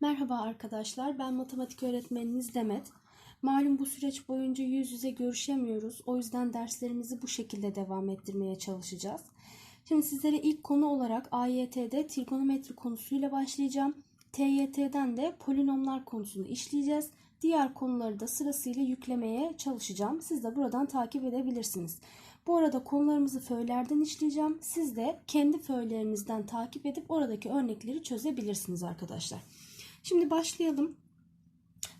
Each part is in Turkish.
Merhaba arkadaşlar, ben matematik öğretmeniniz Demet. Malum bu süreç boyunca yüz yüze görüşemiyoruz. O yüzden derslerimizi bu şekilde devam ettirmeye çalışacağız. Şimdi sizlere ilk konu olarak AYT'de trigonometri konusuyla başlayacağım. TYT'den de polinomlar konusunu işleyeceğiz. Diğer konuları da sırasıyla yüklemeye çalışacağım. Siz de buradan takip edebilirsiniz. Bu arada konularımızı föylerden işleyeceğim. Siz de kendi föylerinizden takip edip oradaki örnekleri çözebilirsiniz arkadaşlar. Şimdi başlayalım.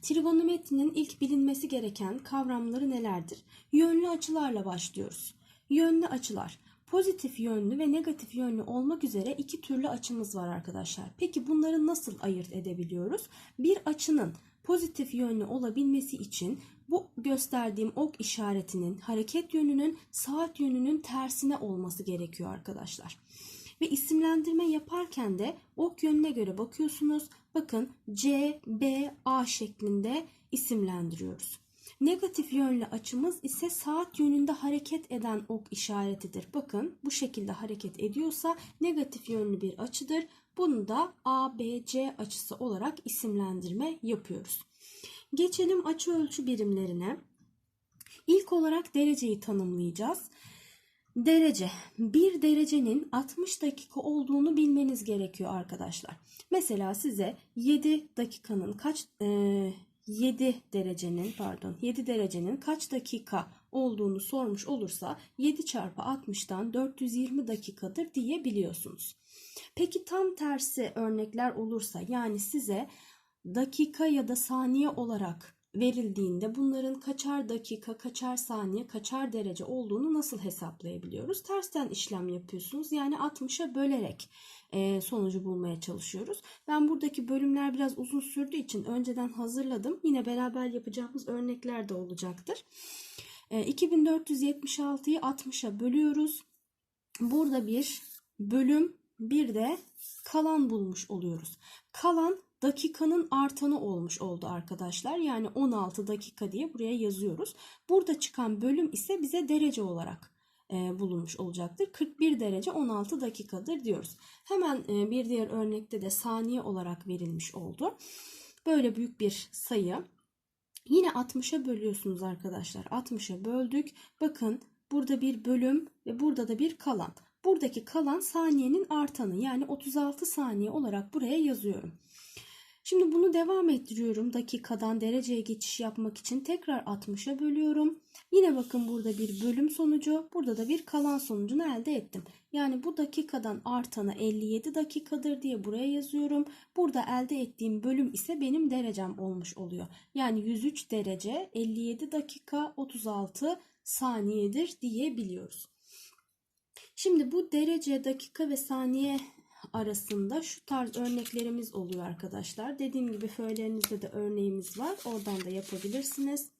Trigonometrinin ilk bilinmesi gereken kavramları nelerdir? Yönlü açılarla başlıyoruz. Yönlü açılar. Pozitif yönlü ve negatif yönlü olmak üzere iki türlü açımız var arkadaşlar. Peki bunları nasıl ayırt edebiliyoruz? Bir açının pozitif yönlü olabilmesi için bu gösterdiğim ok işaretinin hareket yönünün saat yönünün tersine olması gerekiyor arkadaşlar. Ve isimlendirme yaparken de ok yönüne göre bakıyorsunuz. Bakın C, B, A şeklinde isimlendiriyoruz. Negatif yönlü açımız ise saat yönünde hareket eden ok işaretidir. Bakın bu şekilde hareket ediyorsa negatif yönlü bir açıdır. Bunu da ABC açısı olarak isimlendirme yapıyoruz. Geçelim açı ölçü birimlerine. İlk olarak dereceyi tanımlayacağız. Derece. Bir derecenin 60 dakika olduğunu bilmeniz gerekiyor arkadaşlar. Mesela size 7 dakikanın kaç e, 7 derecenin pardon 7 derecenin kaç dakika olduğunu sormuş olursa 7 çarpı 60'tan 420 dakikadır diyebiliyorsunuz. Peki tam tersi örnekler olursa yani size dakika ya da saniye olarak verildiğinde bunların kaçar dakika, kaçar saniye, kaçar derece olduğunu nasıl hesaplayabiliyoruz? Tersten işlem yapıyorsunuz. Yani 60'a bölerek e, sonucu bulmaya çalışıyoruz. Ben buradaki bölümler biraz uzun sürdüğü için önceden hazırladım. Yine beraber yapacağımız örnekler de olacaktır. E, 2476'yı 60'a bölüyoruz. Burada bir bölüm bir de kalan bulmuş oluyoruz. Kalan dakikanın artanı olmuş oldu arkadaşlar. Yani 16 dakika diye buraya yazıyoruz. Burada çıkan bölüm ise bize derece olarak e, bulunmuş olacaktır. 41 derece 16 dakikadır diyoruz. Hemen e, bir diğer örnekte de saniye olarak verilmiş oldu. Böyle büyük bir sayı. Yine 60'a bölüyorsunuz arkadaşlar. 60'a böldük. Bakın burada bir bölüm ve burada da bir kalan. Buradaki kalan saniyenin artanı yani 36 saniye olarak buraya yazıyorum. Şimdi bunu devam ettiriyorum. Dakikadan dereceye geçiş yapmak için tekrar 60'a bölüyorum. Yine bakın burada bir bölüm sonucu, burada da bir kalan sonucunu elde ettim. Yani bu dakikadan artanı 57 dakikadır diye buraya yazıyorum. Burada elde ettiğim bölüm ise benim derecem olmuş oluyor. Yani 103 derece 57 dakika 36 saniyedir diyebiliyoruz. Şimdi bu derece, dakika ve saniye arasında şu tarz örneklerimiz oluyor arkadaşlar. Dediğim gibi föylerinizde de örneğimiz var. Oradan da yapabilirsiniz.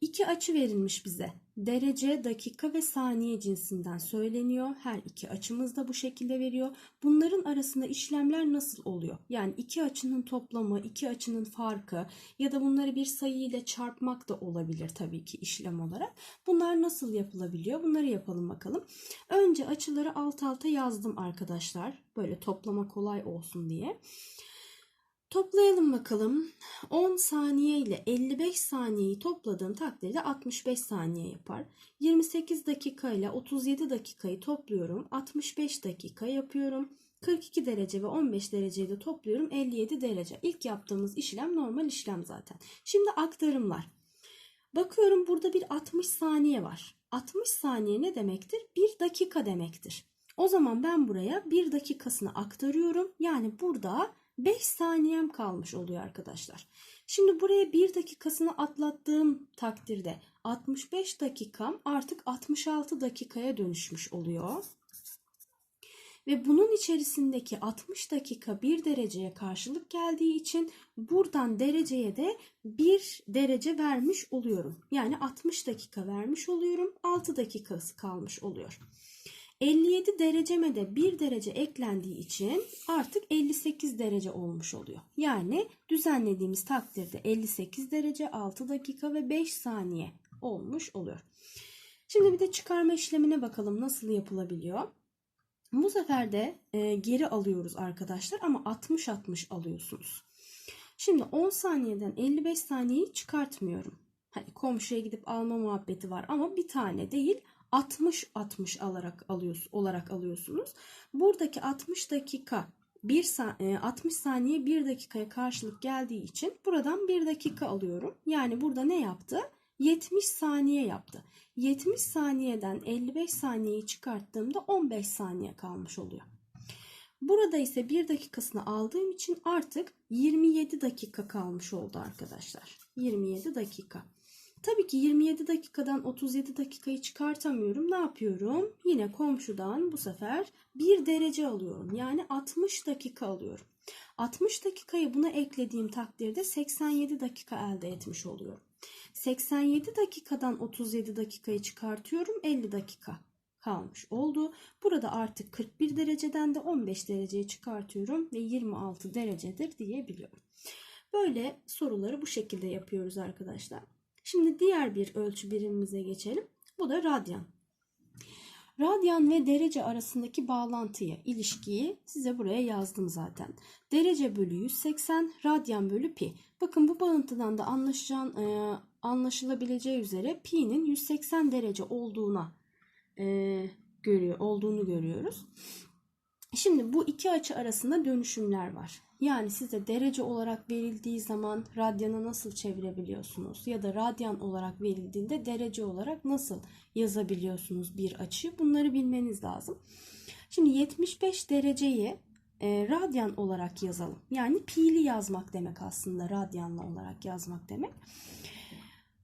İki açı verilmiş bize. Derece, dakika ve saniye cinsinden söyleniyor. Her iki açımız da bu şekilde veriyor. Bunların arasında işlemler nasıl oluyor? Yani iki açının toplamı, iki açının farkı ya da bunları bir sayı ile çarpmak da olabilir tabii ki işlem olarak. Bunlar nasıl yapılabiliyor? Bunları yapalım bakalım. Önce açıları alt alta yazdım arkadaşlar. Böyle toplama kolay olsun diye. Toplayalım bakalım. 10 saniye ile 55 saniyeyi topladığım takdirde 65 saniye yapar. 28 dakika ile 37 dakikayı topluyorum. 65 dakika yapıyorum. 42 derece ve 15 dereceyi de topluyorum. 57 derece. İlk yaptığımız işlem normal işlem zaten. Şimdi aktarımlar. Bakıyorum burada bir 60 saniye var. 60 saniye ne demektir? 1 dakika demektir. O zaman ben buraya 1 dakikasını aktarıyorum. Yani burada 5 saniyem kalmış oluyor arkadaşlar. Şimdi buraya 1 dakikasını atlattığım takdirde 65 dakikam artık 66 dakikaya dönüşmüş oluyor. Ve bunun içerisindeki 60 dakika 1 dereceye karşılık geldiği için buradan dereceye de 1 derece vermiş oluyorum. Yani 60 dakika vermiş oluyorum. 6 dakikası kalmış oluyor. 57 dereceme de 1 derece eklendiği için artık 58 derece olmuş oluyor. Yani düzenlediğimiz takdirde 58 derece 6 dakika ve 5 saniye olmuş oluyor. Şimdi bir de çıkarma işlemine bakalım nasıl yapılabiliyor. Bu sefer de e, geri alıyoruz arkadaşlar ama 60-60 alıyorsunuz. Şimdi 10 saniyeden 55 saniyeyi çıkartmıyorum. Hani komşuya gidip alma muhabbeti var ama bir tane değil 60-60 alarak alıyorsunuz, olarak alıyorsunuz. Buradaki 60 dakika 1 60 saniye 1 dakikaya karşılık geldiği için buradan 1 dakika alıyorum. Yani burada ne yaptı? 70 saniye yaptı. 70 saniyeden 55 saniyeyi çıkarttığımda 15 saniye kalmış oluyor. Burada ise 1 dakikasını aldığım için artık 27 dakika kalmış oldu arkadaşlar. 27 dakika. Tabii ki 27 dakikadan 37 dakikayı çıkartamıyorum. Ne yapıyorum? Yine komşudan bu sefer 1 derece alıyorum. Yani 60 dakika alıyorum. 60 dakikayı buna eklediğim takdirde 87 dakika elde etmiş oluyorum. 87 dakikadan 37 dakikayı çıkartıyorum. 50 dakika kalmış oldu. Burada artık 41 dereceden de 15 dereceye çıkartıyorum ve 26 derecedir diyebiliyorum. Böyle soruları bu şekilde yapıyoruz arkadaşlar. Şimdi diğer bir ölçü birimimize geçelim. Bu da radyan. Radyan ve derece arasındaki bağlantıyı, ilişkiyi size buraya yazdım zaten. Derece bölü 180, radyan bölü pi. Bakın bu bağıntıdan da anlaşılan, e, anlaşılabileceği üzere pi'nin 180 derece olduğuna e, görüyor, olduğunu görüyoruz. Şimdi bu iki açı arasında dönüşümler var. Yani size derece olarak verildiği zaman radyana nasıl çevirebiliyorsunuz? Ya da radyan olarak verildiğinde derece olarak nasıl yazabiliyorsunuz bir açı? Bunları bilmeniz lazım. Şimdi 75 dereceyi e, radyan olarak yazalım. Yani pi'li yazmak demek aslında radyanlı olarak yazmak demek.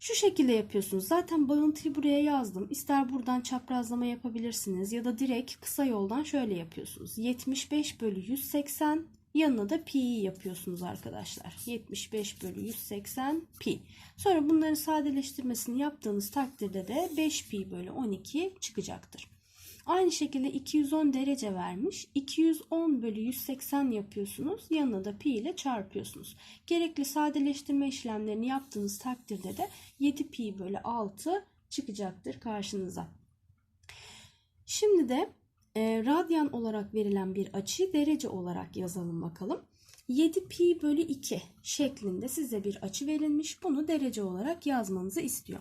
Şu şekilde yapıyorsunuz. Zaten bağıntıyı buraya yazdım. İster buradan çaprazlama yapabilirsiniz ya da direkt kısa yoldan şöyle yapıyorsunuz. 75 bölü 180 yanına da pi'yi yapıyorsunuz arkadaşlar. 75 bölü 180 pi. Sonra bunların sadeleştirmesini yaptığınız takdirde de 5 pi bölü 12 çıkacaktır. Aynı şekilde 210 derece vermiş. 210 bölü 180 yapıyorsunuz. Yanına da pi ile çarpıyorsunuz. Gerekli sadeleştirme işlemlerini yaptığınız takdirde de 7 pi bölü 6 çıkacaktır karşınıza. Şimdi de e, radyan olarak verilen bir açıyı derece olarak yazalım bakalım. 7 pi bölü 2 şeklinde size bir açı verilmiş. Bunu derece olarak yazmanızı istiyor.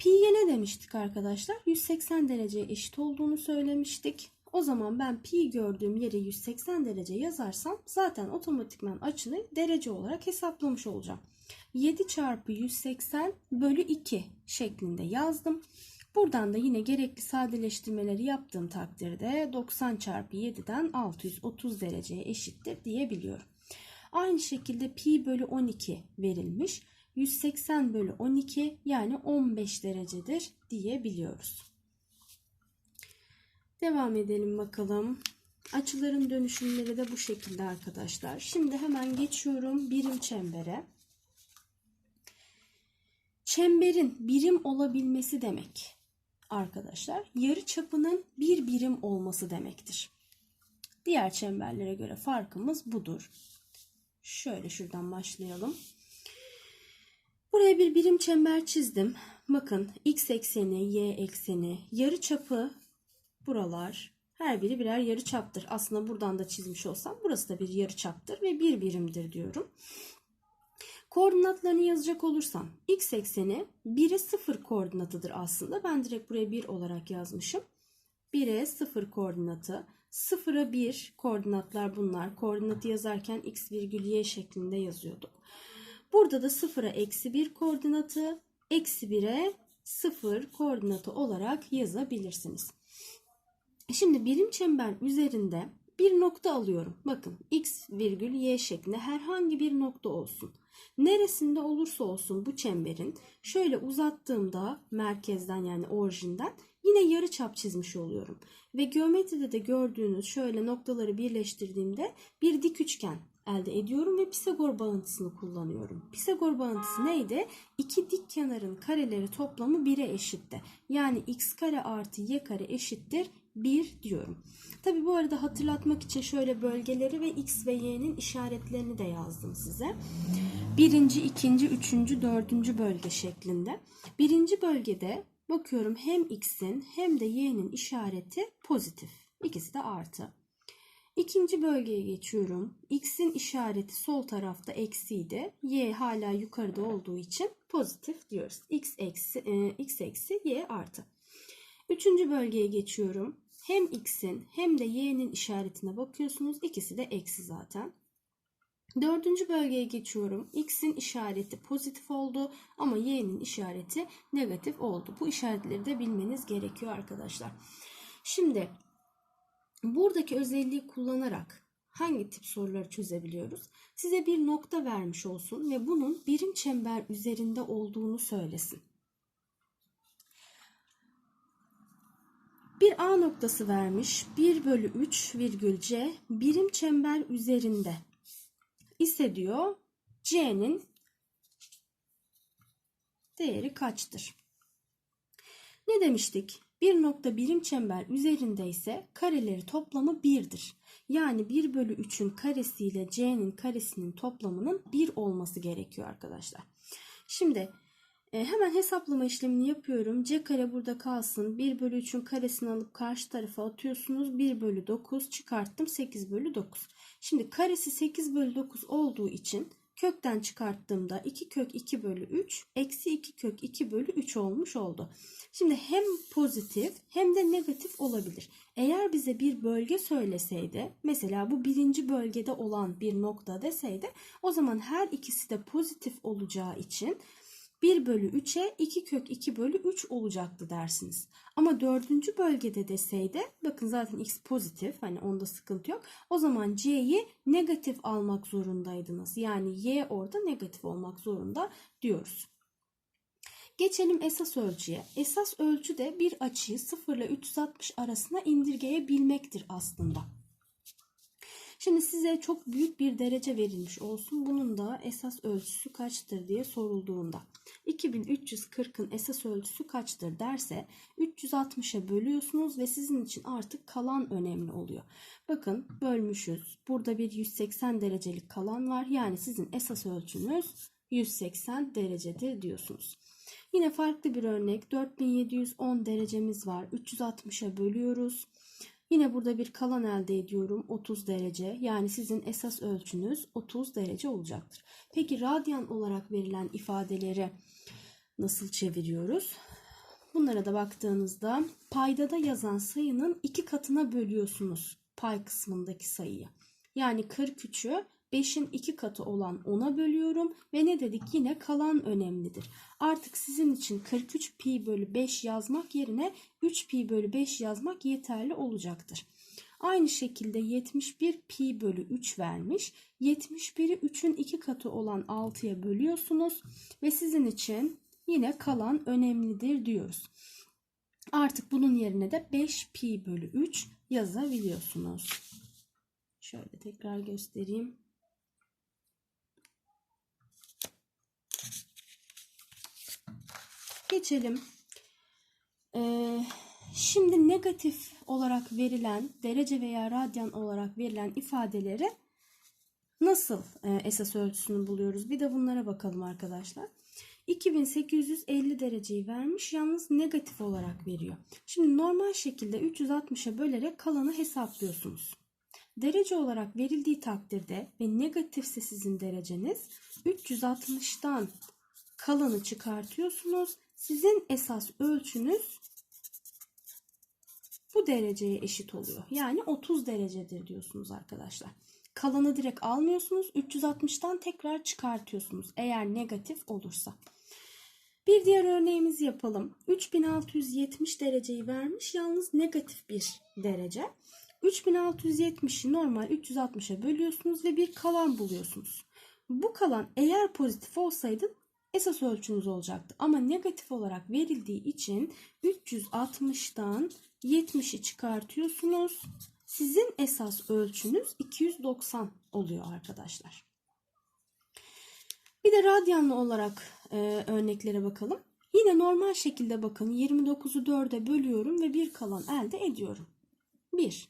Pi'ye ne demiştik arkadaşlar? 180 dereceye eşit olduğunu söylemiştik. O zaman ben pi gördüğüm yere 180 derece yazarsam zaten otomatikman açını derece olarak hesaplamış olacağım. 7 çarpı 180 bölü 2 şeklinde yazdım. Buradan da yine gerekli sadeleştirmeleri yaptığım takdirde 90 çarpı 7'den 630 dereceye eşittir diyebiliyorum. Aynı şekilde pi bölü 12 verilmiş. 180 bölü 12 yani 15 derecedir diyebiliyoruz. Devam edelim bakalım. Açıların dönüşümleri de bu şekilde arkadaşlar. Şimdi hemen geçiyorum birim çembere. Çemberin birim olabilmesi demek arkadaşlar yarı çapının bir birim olması demektir. Diğer çemberlere göre farkımız budur. Şöyle şuradan başlayalım. Buraya bir birim çember çizdim. Bakın x ekseni, y ekseni, yarı çapı buralar her biri birer yarı çaptır. Aslında buradan da çizmiş olsam burası da bir yarı çaptır ve bir birimdir diyorum. Koordinatlarını yazacak olursam x ekseni 1'e 0 koordinatıdır aslında. Ben direkt buraya 1 olarak yazmışım. 1'e 0 koordinatı. 0'a 1 koordinatlar bunlar. Koordinatı yazarken x virgül y şeklinde yazıyorduk. Burada da 0'a eksi 1 koordinatı, eksi 1'e 0 koordinatı olarak yazabilirsiniz. Şimdi birim çember üzerinde bir nokta alıyorum. Bakın x virgül y şeklinde herhangi bir nokta olsun. Neresinde olursa olsun bu çemberin şöyle uzattığımda merkezden yani orijinden yine yarı çap çizmiş oluyorum. Ve geometride de gördüğünüz şöyle noktaları birleştirdiğimde bir dik üçgen elde ediyorum ve Pisagor bağıntısını kullanıyorum. Pisagor bağıntısı neydi? İki dik kenarın kareleri toplamı 1'e eşitti. Yani x kare artı y kare eşittir 1 diyorum. Tabi bu arada hatırlatmak için şöyle bölgeleri ve x ve y'nin işaretlerini de yazdım size. Birinci, ikinci, üçüncü, dördüncü bölge şeklinde. Birinci bölgede bakıyorum hem x'in hem de y'nin işareti pozitif. İkisi de artı. İkinci bölgeye geçiyorum. X'in işareti sol tarafta eksiydi. Y hala yukarıda olduğu için pozitif diyoruz. X eksi, e, X eksi Y artı. Üçüncü bölgeye geçiyorum. Hem X'in hem de Y'nin işaretine bakıyorsunuz. İkisi de eksi zaten. Dördüncü bölgeye geçiyorum. X'in işareti pozitif oldu ama Y'nin işareti negatif oldu. Bu işaretleri de bilmeniz gerekiyor arkadaşlar. Şimdi buradaki özelliği kullanarak hangi tip soruları çözebiliyoruz? Size bir nokta vermiş olsun ve bunun birim çember üzerinde olduğunu söylesin. Bir A noktası vermiş. 1 bölü 3 virgül C birim çember üzerinde ise diyor C'nin değeri kaçtır? Ne demiştik? Bir nokta birim çember üzerinde ise kareleri toplamı 1'dir. Yani 1 bölü 3'ün karesi ile C'nin karesinin toplamının 1 olması gerekiyor arkadaşlar. Şimdi e, hemen hesaplama işlemini yapıyorum. C kare burada kalsın. 1 bölü 3'ün karesini alıp karşı tarafa atıyorsunuz. 1 bölü 9 çıkarttım. 8 bölü 9. Şimdi karesi 8 bölü 9 olduğu için kökten çıkarttığımda 2 kök 2 bölü 3 eksi 2 kök 2 bölü 3 olmuş oldu. Şimdi hem pozitif hem de negatif olabilir. Eğer bize bir bölge söyleseydi mesela bu birinci bölgede olan bir nokta deseydi o zaman her ikisi de pozitif olacağı için 1 bölü 3'e 2 kök 2 bölü 3 olacaktı dersiniz. Ama dördüncü bölgede deseydi bakın zaten x pozitif hani onda sıkıntı yok. O zaman c'yi negatif almak zorundaydınız. Yani y orada negatif olmak zorunda diyoruz. Geçelim esas ölçüye. Esas ölçü de bir açıyı 0 ile 360 arasına indirgeyebilmektir aslında. Şimdi size çok büyük bir derece verilmiş olsun. Bunun da esas ölçüsü kaçtır diye sorulduğunda. 2340'ın esas ölçüsü kaçtır derse 360'a bölüyorsunuz ve sizin için artık kalan önemli oluyor. Bakın bölmüşüz. Burada bir 180 derecelik kalan var. Yani sizin esas ölçünüz 180 derecedir diyorsunuz. Yine farklı bir örnek 4710 derecemiz var. 360'a bölüyoruz. Yine burada bir kalan elde ediyorum 30 derece. Yani sizin esas ölçünüz 30 derece olacaktır. Peki radyan olarak verilen ifadeleri nasıl çeviriyoruz? Bunlara da baktığınızda paydada yazan sayının iki katına bölüyorsunuz pay kısmındaki sayıyı. Yani 43'ü 5'in 2 katı olan 10'a bölüyorum ve ne dedik yine kalan önemlidir. Artık sizin için 43 pi bölü 5 yazmak yerine 3 pi bölü 5 yazmak yeterli olacaktır. Aynı şekilde 71 pi bölü 3 vermiş. 71'i 3'ün 2 katı olan 6'ya bölüyorsunuz ve sizin için yine kalan önemlidir diyoruz. Artık bunun yerine de 5 pi bölü 3 yazabiliyorsunuz. Şöyle tekrar göstereyim. Geçelim. Ee, şimdi negatif olarak verilen derece veya radyan olarak verilen ifadeleri nasıl e, esas ölçüsünü buluyoruz? Bir de bunlara bakalım arkadaşlar. 2850 dereceyi vermiş yalnız negatif olarak veriyor. Şimdi normal şekilde 360'a bölerek kalanı hesaplıyorsunuz. Derece olarak verildiği takdirde ve negatifse sizin dereceniz 360'tan kalanı çıkartıyorsunuz sizin esas ölçünüz bu dereceye eşit oluyor. Yani 30 derecedir diyorsunuz arkadaşlar. Kalanı direkt almıyorsunuz. 360'tan tekrar çıkartıyorsunuz. Eğer negatif olursa. Bir diğer örneğimizi yapalım. 3670 dereceyi vermiş. Yalnız negatif bir derece. 3670'i normal 360'a bölüyorsunuz ve bir kalan buluyorsunuz. Bu kalan eğer pozitif olsaydı esas ölçünüz olacaktı. Ama negatif olarak verildiği için 360'dan 70'i çıkartıyorsunuz. Sizin esas ölçünüz 290 oluyor arkadaşlar. Bir de radyanlı olarak e, örneklere bakalım. Yine normal şekilde bakın 29'u 4'e bölüyorum ve bir kalan elde ediyorum. 1.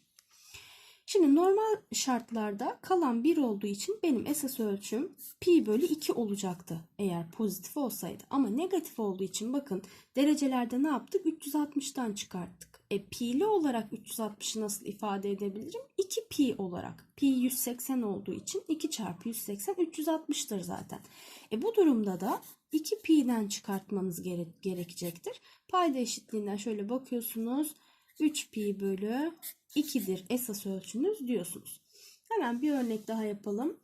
Şimdi normal şartlarda kalan 1 olduğu için benim esas ölçüm pi bölü 2 olacaktı eğer pozitif olsaydı. Ama negatif olduğu için bakın derecelerde ne yaptık? 360'tan çıkarttık. E pi'li olarak 360'ı nasıl ifade edebilirim? 2 pi olarak. Pi 180 olduğu için 2 çarpı 180 360'tır zaten. E bu durumda da 2 pi'den çıkartmanız gere gerekecektir. Payda eşitliğinden şöyle bakıyorsunuz. 3 pi bölü 2'dir esas ölçünüz diyorsunuz. Hemen bir örnek daha yapalım.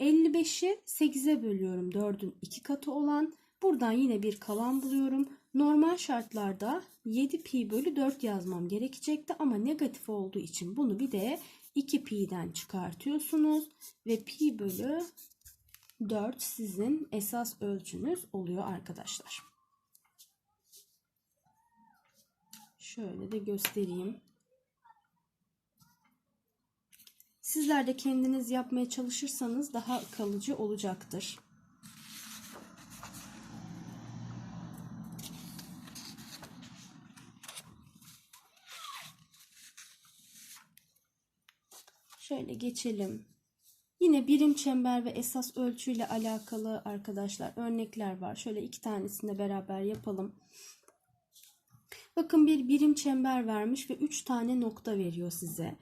55'i 8'e bölüyorum 4'ün 2 katı olan. Buradan yine bir kalan buluyorum. Normal şartlarda 7 pi bölü 4 yazmam gerekecekti ama negatif olduğu için bunu bir de 2 pi'den çıkartıyorsunuz ve pi bölü 4 sizin esas ölçünüz oluyor arkadaşlar. Şöyle de göstereyim. Sizler de kendiniz yapmaya çalışırsanız daha kalıcı olacaktır. Şöyle geçelim. Yine birim çember ve esas ölçüyle alakalı arkadaşlar örnekler var. Şöyle iki tanesini de beraber yapalım. Bakın bir birim çember vermiş ve 3 tane nokta veriyor size.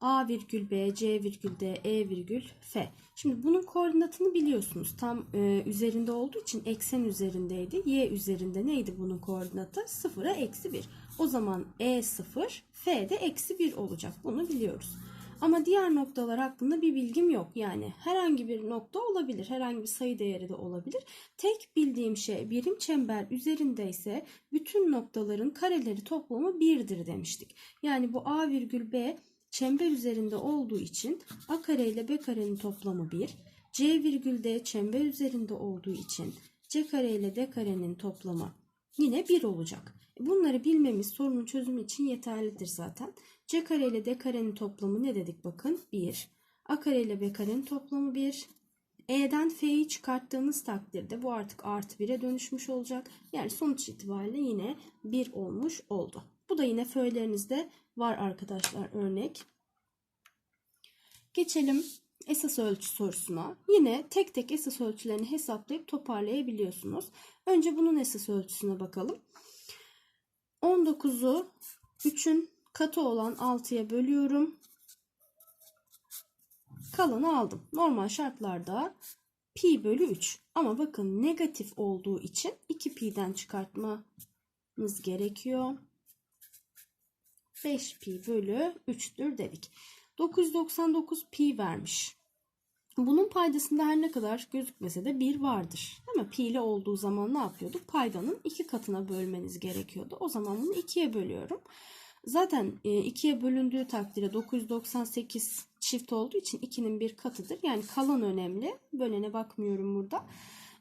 A virgül B, C virgül D, E virgül F. Şimdi bunun koordinatını biliyorsunuz. Tam e, üzerinde olduğu için eksen üzerindeydi. Y üzerinde neydi bunun koordinatı? 0'a eksi 1. O zaman E 0, F de eksi 1 olacak. Bunu biliyoruz. Ama diğer noktalar hakkında bir bilgim yok. Yani herhangi bir nokta olabilir. Herhangi bir sayı değeri de olabilir. Tek bildiğim şey birim çember üzerindeyse bütün noktaların kareleri toplamı 1'dir demiştik. Yani bu A virgül B çember üzerinde olduğu için A kare ile B karenin toplamı 1. C virgül D çember üzerinde olduğu için C kare ile D karenin toplamı yine 1 olacak. Bunları bilmemiz sorunun çözümü için yeterlidir zaten. C kare ile D karenin toplamı ne dedik bakın? 1. A kare ile B karenin toplamı 1. E'den F'yi çıkarttığınız takdirde bu artık artı 1'e dönüşmüş olacak. Yani sonuç itibariyle yine 1 olmuş oldu. Bu da yine föylerinizde var arkadaşlar örnek. Geçelim esas ölçü sorusuna. Yine tek tek esas ölçülerini hesaplayıp toparlayabiliyorsunuz. Önce bunun esas ölçüsüne bakalım. 19'u 3'ün katı olan 6'ya bölüyorum. Kalanı aldım. Normal şartlarda pi bölü 3. Ama bakın negatif olduğu için 2 pi'den çıkartmanız gerekiyor. 5 pi bölü 3'tür dedik. 999 pi vermiş. Bunun paydasında her ne kadar gözükmese de 1 vardır. Değil mi? Pi ile olduğu zaman ne yapıyorduk? Paydanın 2 katına bölmeniz gerekiyordu. O zaman bunu 2'ye bölüyorum. Zaten 2'ye bölündüğü takdirde 998 çift olduğu için 2'nin bir katıdır. Yani kalan önemli. Bölene bakmıyorum burada.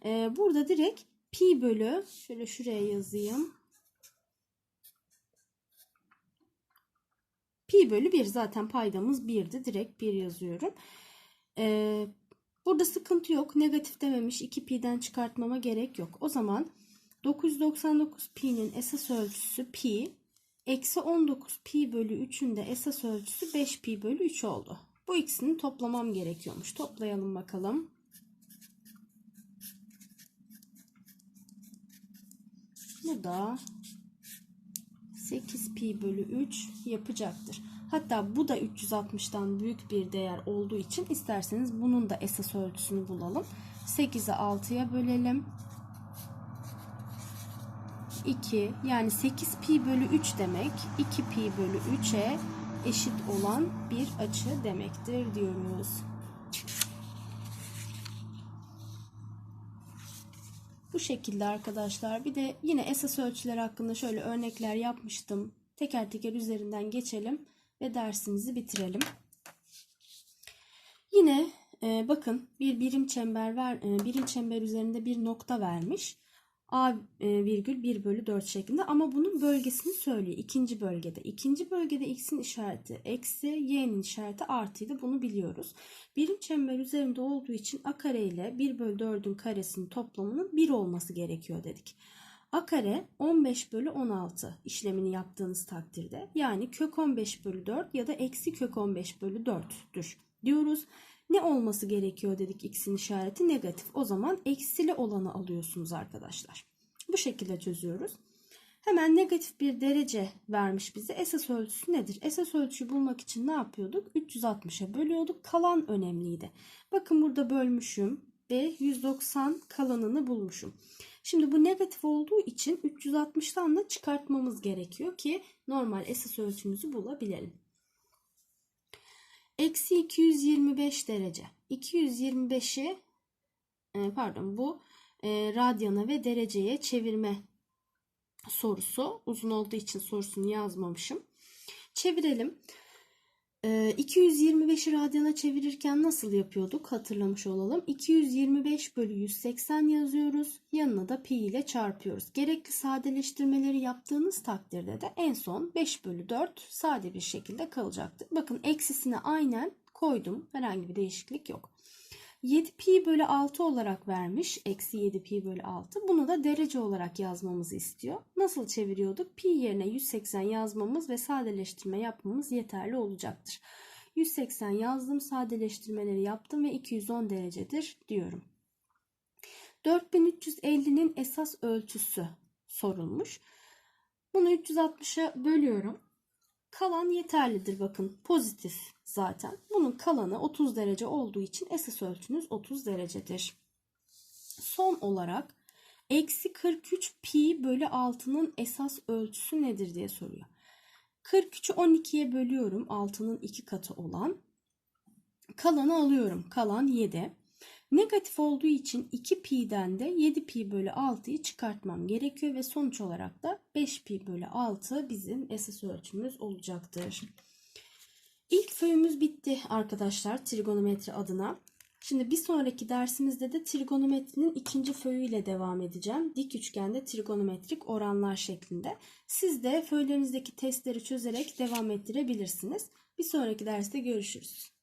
E, burada direkt pi bölü şöyle şuraya yazayım. Pi bölü 1 zaten paydamız 1'di. Direkt 1 yazıyorum. Ee, burada sıkıntı yok. Negatif dememiş. 2 pi'den çıkartmama gerek yok. O zaman 999 pi'nin esas ölçüsü pi. Eksi 19 pi bölü 3'ün de esas ölçüsü 5 pi bölü 3 oldu. Bu ikisini toplamam gerekiyormuş. Toplayalım bakalım. Bu da 8 pi bölü 3 yapacaktır. Hatta bu da 360'tan büyük bir değer olduğu için isterseniz bunun da esas ölçüsünü bulalım. 8'i 6'ya bölelim. 2 yani 8 pi bölü 3 demek 2 pi bölü 3'e eşit olan bir açı demektir diyoruz. Bu şekilde arkadaşlar. Bir de yine esas ölçüler hakkında şöyle örnekler yapmıştım. Teker teker üzerinden geçelim ve dersimizi bitirelim. Yine e, bakın bir birim çember ver, e, birim çember üzerinde bir nokta vermiş. A e, virgül 1 bölü 4 şeklinde ama bunun bölgesini söylüyor. ikinci bölgede. İkinci bölgede x'in işareti eksi, y'nin işareti artıydı. Bunu biliyoruz. Birim çember üzerinde olduğu için a kare ile 1 bölü 4'ün karesinin toplamının 1 olması gerekiyor dedik. A kare 15 bölü 16 işlemini yaptığınız takdirde yani kök 15 bölü 4 ya da eksi kök 15 bölü 4'tür diyoruz. Ne olması gerekiyor dedik x'in işareti negatif. O zaman eksili olanı alıyorsunuz arkadaşlar. Bu şekilde çözüyoruz. Hemen negatif bir derece vermiş bize. Esas ölçüsü nedir? Esas ölçüyü bulmak için ne yapıyorduk? 360'a bölüyorduk. Kalan önemliydi. Bakın burada bölmüşüm ve 190 kalanını bulmuşum. Şimdi bu negatif olduğu için 360'tan da çıkartmamız gerekiyor ki normal esas ölçümüzü bulabilelim. Eksi 225 derece. 225'i e, pardon bu e, radyana ve dereceye çevirme sorusu. Uzun olduğu için sorusunu yazmamışım. Çevirelim. 225'i radyana çevirirken nasıl yapıyorduk hatırlamış olalım. 225 bölü 180 yazıyoruz. Yanına da pi ile çarpıyoruz. Gerekli sadeleştirmeleri yaptığınız takdirde de en son 5 bölü 4 sade bir şekilde kalacaktır. Bakın eksisine aynen koydum. Herhangi bir değişiklik yok. 7 pi bölü 6 olarak vermiş. Eksi 7 pi bölü 6. Bunu da derece olarak yazmamızı istiyor. Nasıl çeviriyorduk? Pi yerine 180 yazmamız ve sadeleştirme yapmamız yeterli olacaktır. 180 yazdım. Sadeleştirmeleri yaptım ve 210 derecedir diyorum. 4350'nin esas ölçüsü sorulmuş. Bunu 360'a bölüyorum. Kalan yeterlidir bakın pozitif zaten. Bunun kalanı 30 derece olduğu için esas ölçünüz 30 derecedir. Son olarak eksi 43 pi bölü 6'nın esas ölçüsü nedir diye soruyor. 43'ü 12'ye bölüyorum 6'nın 2 katı olan. Kalanı alıyorum. Kalan 7. Negatif olduğu için 2 pi'den de 7 pi bölü 6'yı çıkartmam gerekiyor ve sonuç olarak da 5 pi bölü 6 bizim esas ölçümüz olacaktır. İlk föyümüz bitti arkadaşlar trigonometri adına. Şimdi bir sonraki dersimizde de trigonometrinin ikinci föyüyle devam edeceğim. Dik üçgende trigonometrik oranlar şeklinde. Siz de föylerinizdeki testleri çözerek devam ettirebilirsiniz. Bir sonraki derste görüşürüz.